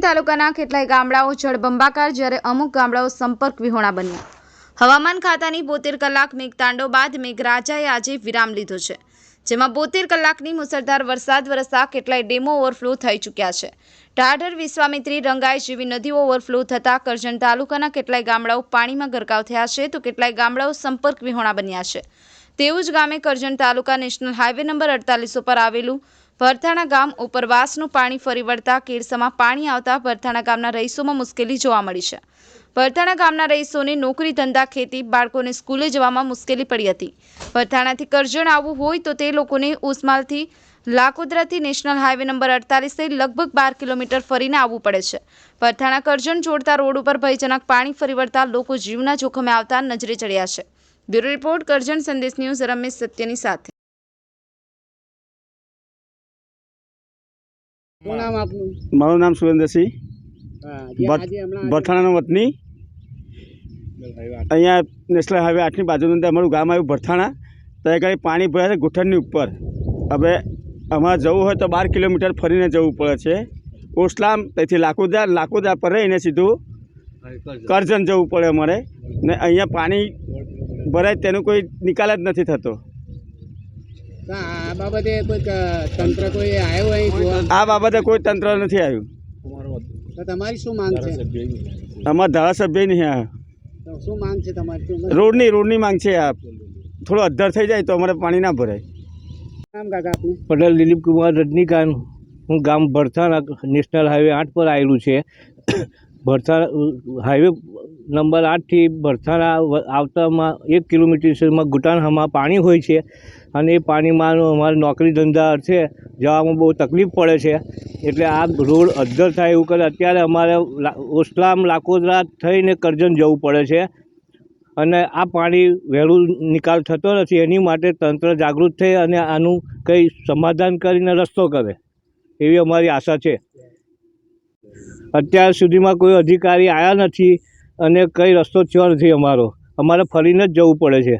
તાલુકાના કેટલાય ગામડાઓ જળબંબાકાર જ્યારે અમુક ગામડાઓ સંપર્ક વિહોણા બન્યા. હવામાન ખાતાની બોતેર કલાક મેઘતાંડો બાદ મેઘરાજાએ આજે વિરામ લીધો છે, જેમાં બોતેર કલાકની મુસળધાર વરસાદ વરસતા કેટલાય ડેમો ઓવરફ્લો થઈ ચૂક્યા છે. ઢાઢર વિશ્વામિત્રી રંગાઈ જેવી નદીઓ ઓવરફ્લો થતાં કરજણ તાલુકાના કેટલાય ગામડાઓ પાણીમાં ગરકાવ થયા છે તો કેટલાય ગામડાઓ સંપર્ક વિહોણા બન્યા છે. તેવું જ ગામે Karjan taluka national highway number અડતાલીસ ઉપર આવેલું ભરથાણા ગામ ઉપરવાસનું પાણી ફરી વળતા કેરસમાં પાણી આવતા ભરથાણા ગામના રહીશોમાં મુશ્કેલી જોવા મળી છે. ભરથાણા ગામના રહીશોને નોકરી ધંધા ખેતી બાળકોને સ્કૂલે જવામાં મુશ્કેલી પડી હતી. ભરથાણાથી કરજણ આવવું હોય તો તે લોકોને ઉસમાલથી લાકોદરાથી નેશનલ હાઈવે નંબર અડતાલીસથી લગભગ બાર કિલોમીટર ફરીને આવવું પડે છે. ભરથાણા કરજણ જોડતા રોડ ઉપર ભયજનક પાણી ફરી વળતા લોકો જીવના જોખમે આવતા નજરે ચડ્યા છે. બ્યુરો રિપોર્ટ કરજણ સંદેશ ન્યૂઝ રમેશ સત્યની સાથે. શું નામ આપનું? મારું નામ સુરેન્દ્રસિંહ ભરથાણાનો વતની. અહીંયા નેશનલ હાઈવે આઠની બાજુની અંદર અમારું ગામ આવ્યું ભરથાણા ત્યાં આગળ પાણી ભરાય છે ગુઠણની ઉપર. હવે અમારે જવું હોય તો બાર કિલોમીટર ફરીને જવું પડે છે. ઓસલામ ત્યાંથી લાકુદા લાકુદા પર રહીને સીધું કરજણ જવું પડે અમારે. ને અહીંયા પાણી ભરાય તેનો કોઈ નિકાલ જ નથી થતો. આ બાબતે કોઈક તંત્ર કોઈ આવ્યો અહીં આ બાબતે કોઈ તંત્ર નથી આવ્યું. તો તમારી શું માંગ છે? અમારા ધારાસભ્ય નહીં આ તો શું માંગ છે તમારી? રોડની રોડની માંગ છે આ. થોડો અધ્ધર થઈ જાય તો અમારે પાણી ના ભરાય. નામ કાકા આપનું? પટેલ દિલીપ કુમાર રજનીકાંત. હું ગામ ભરથાણા નેશનલ હાઈવે આઠ પર આવેલું છે. ભરથાણા હાઈવે નંબર આઠથી ભરથાણા આવતામાં એક કિલોમીટરમાં ગુટાણમાં પાણી હોય છે અને એ પાણીમાં અમારે નોકરી ધંધા અર્થે જવામાં બહુ તકલીફ પડે છે. એટલે આ રોડ અદ્ધર થાય એવું કરે અત્યારે અમારે ઓસલામ લાકોદરા થઈને કરજણ જવું પડે છે. અને આ પાણી વહેલું નિકાલ થતો નથી, એની માટે તંત્ર જાગૃત થઈ અને આનું કંઈ સમાધાન કરીને રસ્તો કરે, એવી અમારી આશા છે. અત્યાર સુધીમાં કોઈ અધિકારી આવ્યા નથી અને કંઈ રસ્તો થયો નથી અમારો. અમારે ફરીને જ જવું પડે છે.